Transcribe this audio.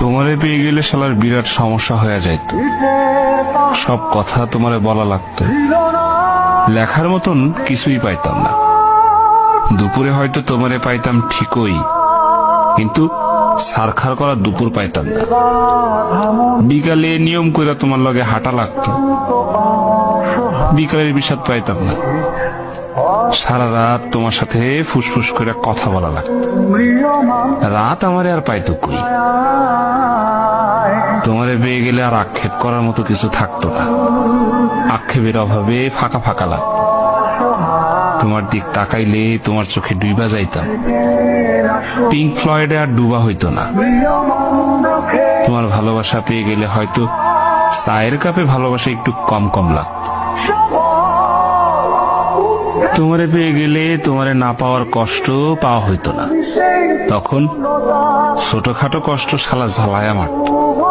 তোমারে পেয়ে গেলে শালার বিরাট সমস্যা হয়ে যাইত। সব কথা তোমারে বলা লাগতো। লেখার মতন কিছুই পাইতাম না। দুপুরে হয়তো তোমারে পাইতাম ঠিকই, কিন্তু সারখার করা দুপুর পাইতাম না। বিকালে নিয়ম করে তোমার লগে হাঁটা লাগতো। বিকালের বিষাদ পাইতাম না। সারা রাত তোমার সাথে ফুসফুস করে কথা বলা লাগতো রাত আমারে আর পাইতো কই? তোমারে পেয়ে গেলে আর আক্ষেপ করার মতো কিছু থাকতো না। আক্ষেপের অভাবে ফাঁকা ফাঁকা লাগতো। তোমার দিক তাকাইলে তোমার চোখে ডুইবা যাইতাম। পিঙ্ক ফ্লয়েডে আর ডুবা হইতো না। তোমার ভালোবাসা পেয়ে গেলে হয়তো চায়ের কাপে ভালোবাসা একটু কম কম লাগতো। তোমারে পেয়ে গেলে তোমারে না পাওয়ার কষ্ট পাওয়া হইতো না। তখন ছোটখাটো কষ্ট শালা ঝালায় মারত।